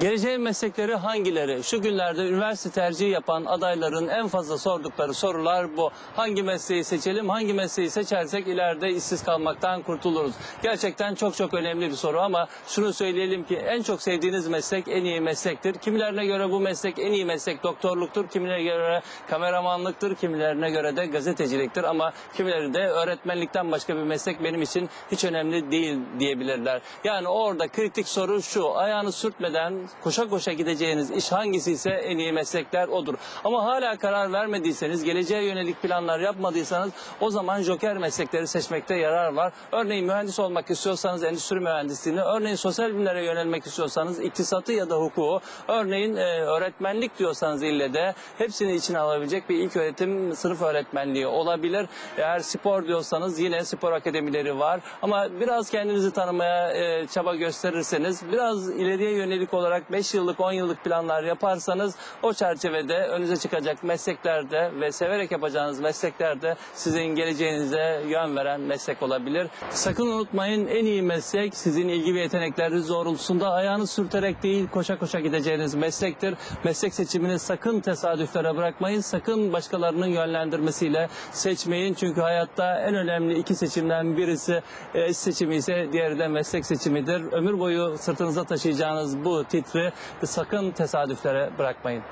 Geleceğin meslekleri hangileri? Şu günlerde üniversite tercihi yapan adayların en fazla sordukları sorular bu. Hangi mesleği seçelim? Hangi mesleği seçersek ileride işsiz kalmaktan kurtuluruz? Gerçekten çok çok önemli bir soru ama şunu söyleyelim ki en çok sevdiğiniz meslek en iyi meslektir. Kimilerine göre bu meslek en iyi meslek doktorluktur. Kimilerine göre kameramanlıktır. Kimilerine göre de gazeteciliktir ama kimileri de öğretmenlikten başka bir meslek benim için hiç önemli değil diyebilirler. Yani orada kritik soru şu. Ayağını sürtmeden koşa koşa gideceğiniz iş hangisi ise en iyi meslekler odur. Ama hala karar vermediyseniz, geleceğe yönelik planlar yapmadıysanız o zaman joker meslekleri seçmekte yarar var. Örneğin mühendis olmak istiyorsanız endüstri mühendisliğini, örneğin sosyal bilimlere yönelmek istiyorsanız iktisatı ya da hukuku, örneğin e, öğretmenlik diyorsanız ille de hepsini içine alabilecek bir ilk öğretim sınıf öğretmenliği olabilir. Eğer spor diyorsanız yine spor akademileri var. Ama biraz kendinizi tanımaya e, çaba gösterirseniz, biraz ileriye yönelik olarak 5 yıllık 10 yıllık planlar yaparsanız o çerçevede önünüze çıkacak mesleklerde ve severek yapacağınız mesleklerde sizin geleceğinize yön veren meslek olabilir. Sakın unutmayın en iyi meslek sizin ilgi ve yetenekleriniz doğrultusunda ayağını sürterek değil koşa koşa gideceğiniz meslektir. Meslek seçimini sakın tesadüflere bırakmayın. Sakın başkalarının yönlendirmesiyle seçmeyin. Çünkü hayatta en önemli iki seçimden birisi e, iş seçimi ise diğeri de meslek seçimidir. Ömür boyu sırtınıza taşıyacağınız bu titri sakın tesadüflere bırakmayın.